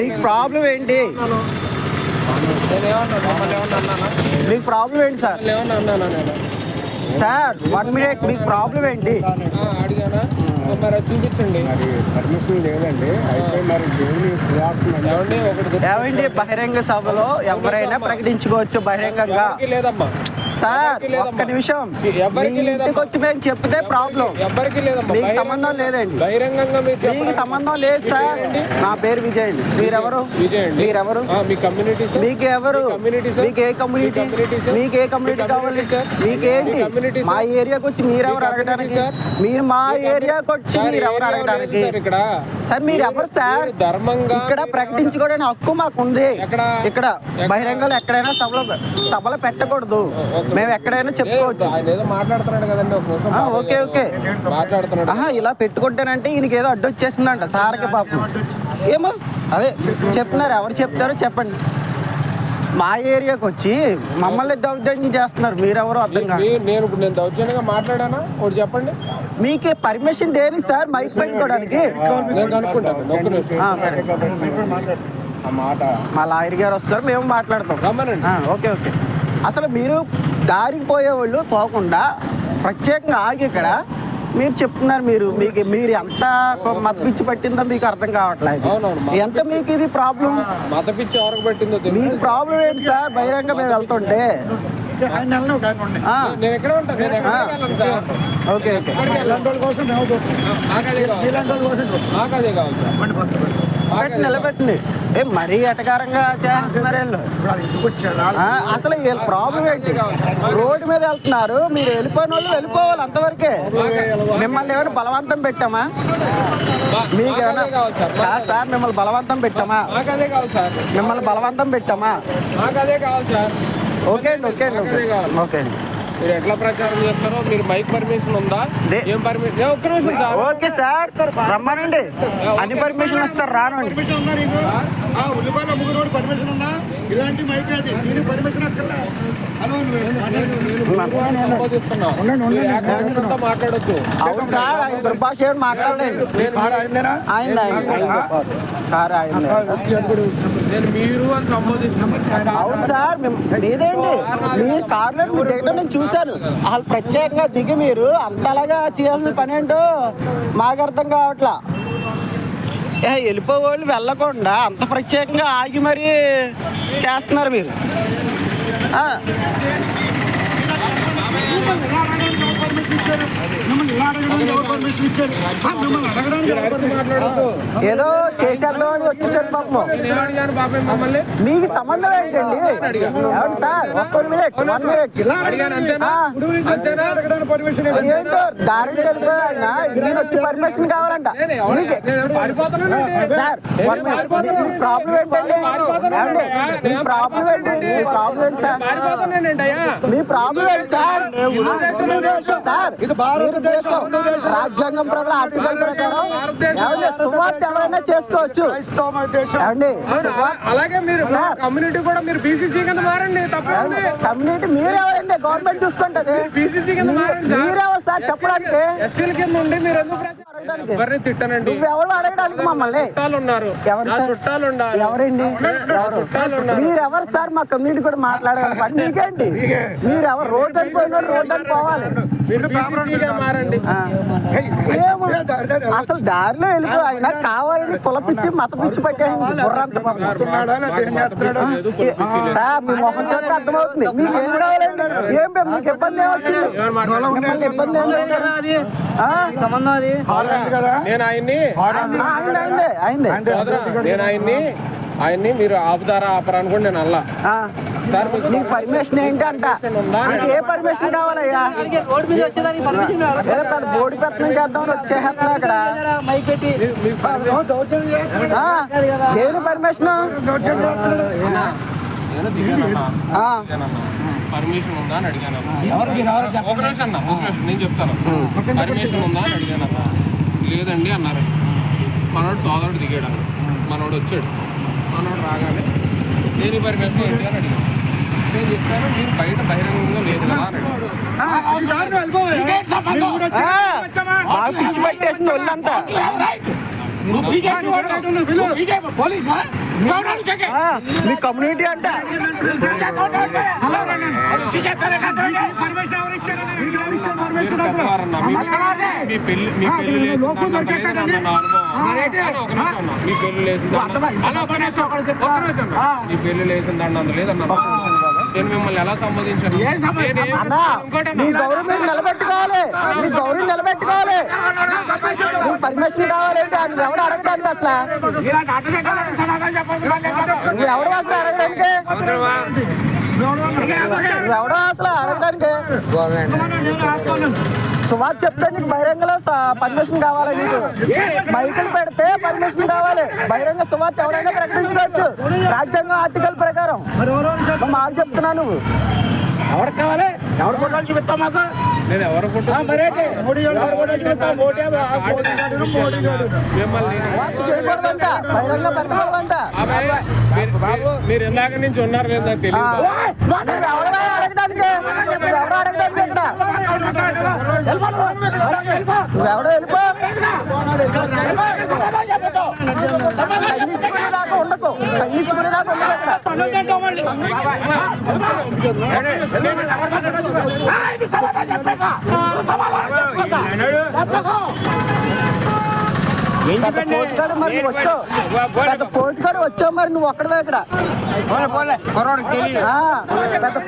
మీకు ప్రాబ్లం ఏంటి? నేను ఏమన్నా మిమ్మల్ని ఏమన్నా అన్నానా మీకు ప్రాబ్లం ఏంటి సార్? సార్ వన్ మినిట్ మీకు ప్రాబ్లం ఏంటి? ఆ, అడిగానా? మరి చూపించండి. పర్మిషన్ లేదండి. అయితే మరి ఏమండి బహిరంగ సభలో ఎవరైనా ప్రకటించుకోవచ్చు బహిరంగంగా? లేదమ్మా. సార్. ఒక్క నిమిషం. ఎవరికి వచ్చి మేము చెప్తే ప్రాబ్లం. ఎవరికి మీకు సంబంధం లేదండి. బహిరంగంగా మీకు సంబంధం లేదు సార్. నా పేరు విజయ్ అండి. మీరెవరు? మీరెవరు? మీ కమ్యూనిటీ మీకు ఎవరు? మీకు ఏ కమ్యూనిటీ? మీకు ఏ కమ్యూనిటీ మీ కావాలి? మీకేంటి మీ? ఏరియాకి వచ్చి మీరెవరు అడగడానికి? మీరు మా ఏరియాకి వచ్చి ఎవరు అడగడానికి? ఇక్కడ. సార్ మీరు ఎవరు సార్? ధర్మంగా ఇక్కడ ప్రకటించుకోవడానికి హక్కు మాకు ఉంది? ఇక్కడ? బహిరంగంలో ఎక్కడైనా సభలో సభలో పెట్టకూడదు. మేము ఎక్కడైనా చెప్పుకోవచ్చు. మాట్లాడుతున్నాడు కదండి ఓకే ఓకే. మాట్లాడుతున్నాడు. ఆహా ఇలా పెట్టుకుంటానంటే ఈయనకి ఏదో అడ్డు వచ్చేసిందంట. సార్కి పాపం. ఏమో అదే చెప్తున్నారు. ఎవరు చెప్తారో చెప్పండి. మా ఏరియాకి వచ్చి మమ్మల్ని దౌర్జన్యం చేస్తున్నారు. మీరెవరో అర్థం కాదు నేను ఇప్పుడు నేను దౌర్జన్యంగా మాట్లాడానా? ఒకటి చెప్పండి. మీకే పర్మిషన్ దేని సార్? మైక్ పెట్టుకోవడానికి? మా లాయర్ గారు వస్తారు. మేము మాట్లాడతాం. Okay okay. అసలు మీరు దారికి పోయేవాళ్ళు పోకుండా ప్రత్యేకంగా ఆగి ఇక్కడ మీరు చెప్తున్నారు మీరు మీకు మీరు ఎంత మతపిచ్చి పట్టిందో మీకు అర్థం కావట్లేదు. అవునవును, మత ఎంత మీకు ఇది ప్రాబ్లం మత పిచ్చి ఎవరికి పెట్టిందో మీకు ప్రాబ్లం ఏంటి సార్? బహిరంగ మేము వెళ్తుంటే. ఆ, నేను ఎక్కడ ఉంటాను నేను ఎక్కడ ఆ. వెళ్ళను సార్? Okay okay. ఎక్కడికి వెళ్ళను. పెట్టండి నిలబెట్టండి ఏ మరీ ఎటకారంగా చేస్తున్నారు వీళ్ళు ఆ, అసలు వీళ్ళ ప్రాబ్లం ఏంటి రోడ్డు మీద వెళ్తున్నారు మీరు వెళ్ళిపోయిన వాళ్ళు వెళ్ళిపోవాలి అంతవరకే మిమ్మల్ని ఏమైనా బలవంతం పెట్టామా మీకు ఏమైనా సార్ కాదు సార్ మిమ్మల్ని బలవంతం పెట్టామా మిమ్మల్ని బలవంతం పెట్టామా ఓకే అండి ఓకే అండి ఓకే అండి మీరు ఎట్లా ప్రచారం చేస్తారో మీరు మైక్ పర్మిషన్ ఉందా? ఏం పర్మిషన్ ఒక్క నిమిషం సార్. Okay sir. రమ్మనండి. అన్ని పర్మిషన్ ఇస్తారు రానండి. ఉల్లిపాయలు అమ్ముకున్నోడు పర్మిషన్ ఉందా? ఇలాంటి మైక్ అది పర్మిషన్ అక్కర్లే? హలో మాట్లాడొద్దు. దుర్భాష మాట్లాడలేదు. మీరు అని సంబోధిస్తున్నా అవును సార్ మీరు కార్లో నేను చూశాను. వాళ్ళు ప్రత్యేకంగా దిగి మీరు అంతలాగా చేయాల్సిన పని ఏంటో మాకు అర్థం కావట్లా. ఏ వెళ్ళకుండా అంత ప్రత్యేకంగా ఆగి మరీ చేస్తున్నారు మీరు ఆ, మిమ్మల్ని ఇలా అడగడానికి ఎవరు పర్మిషన్ ఇచ్చారు మిమ్మల్ని అడగడానికి ఏదో చేసేద్దాం అని వచ్చేసారు పాపం మీకు సంబంధం ఏంటండి? ఏమండి సార్ ఒక్క మినిట్ వన్ మినిట్. ఏంటో దారిని నేను వచ్చి పర్మిషన్ కావాలంట. మీకే. Sir one minute. మీ ప్రాబ్లం ఏంటండి? ఏమండి? మీ ప్రాబ్లం ఏంటి? మీ ప్రాబ్లం ఏంటి సార్? పారిపోతానండి అయ్యా. మీ ప్రాబ్లం ఏంటి సార్? సార్ ఇది భారతదేశం భారతదేశం. రాజ్యాంగం ప్రకారం ఆర్టికల్ ప్రకారం. సువార్త ఎవరైనా చేసుకోవచ్చు. ఏమండి అలాగే మీరు. కమ్యూనిటీ కూడా మీరు బీసీసీ కింద మారండి తప్పండి కమ్యూనిటీ మీరెవరండి? గవర్నమెంట్ చూసుకుంటది. బీసీసీ కింద మారండి. మీరెవరు సార్ చెప్పడానికి. ఎస్సీల కింద ఉండి మీరు ఎందుకు ప్రచారం- అడగడానికి. ఎవరిని తిట్టనండి? నువ్వెవరు అడగడానికి మమ్మల్ని? చుట్టాలు ఉన్నారు ఎవరు నా సార్? చుట్టాలు ఉండాలి. ఎవరండి? నా చుట్టాలు ఉన్నారు మీరెవరు సార్? మా కమ్యూనిటీ కూడా మాట్లాడాలి మీకేంటి? మీరెవరు? రోడ్డు అనిపోయిన రోడ్డు అని పోవాలి. ఏమో. అసలు దారిలో వెళ్ళిపో ఆయన కావాలని కులపిచ్చి మత పిచ్చి పెట్టేసింది సార్ మీ మొహం చూస్తే అర్థమవుతుంది మీకు ఏం కావాలండి ఏం బే, మీకు ఇబ్బంది ఏమొచ్చింది ఇబ్బంది ఏం లేదు. ఆ? అయింది కదా నేను ఆయన్ని అయింది అయింది నేను ఆయన్ని ఆయన్ని మీరు ఆపుతారా ఆపరా అనుకోండి నేను అల్లా. సార్ మీకు పర్మిషన్ ఏంటి అంట ఏ పర్మిషన్ కావాలయ్యా? రోడ్ మీద వచ్చేదానికి పర్మిషన్ ఏదో పెద్ద బోర్డు పెత్తనం చేద్దామని వచ్చేస్తున్నా అక్కడ. దేని పర్మిషన్ పర్మిషన్ ఉందా అని అడిగాను ఒక నిమిషం అన్న ఒక నిమిషం నేను చెప్తాను. పర్మిషన్ ఉందా అని అడిగాను అన్న లేదండి అన్నారు మనోడు సోదరుడు దిగాడు అన్న మనోడు వచ్చాడు. మనోడు రాగానే నేను దేని పర్మిషన్ ఏంటి అని అడిగాను నేను చెప్పాను మీరు బయట బహిరంగంగా లేదు కదా అని అడిగాను ఆ, బాగా పిచ్చి పట్టేసింది మీ కమ్యూనిటీ అంటే. మీ- పెళ్ళి మీ పెళ్ళి అన్న. మీ పెళ్ళి? అన్న, నేను మిమ్మల్ని ఎలా సంబోధించాను? అన్న. గౌరవం మీరు నిలబెట్టుకోవాలి. మీ గౌరవం నిలబెట్టుకోవాలి. మీకు పర్మిషన్ కావాలంటే ఆయన ఎవడు అడగడానికి అసలు? నువ్వు ఎవడు అసలు అడగడానికి? నువ్వు ఎవడో అసలు అడగడానికి. సుమారు చెప్తే నీకు బహిరంగలో పర్మిషన్ కావాలి నీకు. బైకులు పెడితే పర్మిషన్ కావాలి. బహిరంగ సుమార్త ఎవరైనా ప్రకటించుకోవచ్చు రాజ్యాంగం ఆర్టికల్ ప్రకారం. మాకు చెప్తున్నా నువ్వు. ఎవరికి కావాలి? ఎవరు కొట్టాలి చూపిస్తాం మాకు? నేను ఎవరు ఫోటో మరేంటి మోడీ గారు ఎవరు కొట్టాలి చూపిస్తాం మోడీ మోడీ గారు చేయకూడదంట బహిరంగ పెట్టకూడదంట మీరు- ఇందాక నుంచి ఉన్నారు లేదా తెలియదు ఎవడో అడగడానికి నువ్వు ఎవడో అడగడానికి ఇక్కడ? నువ్వు ఎవడో వెళ్ళిపో. ఉండకు. ఖండించుకునే దాకా మరి నువ్వు వచ్చావు పెద్ద వచ్చావు మరి నువ్వు ఒక్కడవే ఇక్కడ ఆ, పెద్ద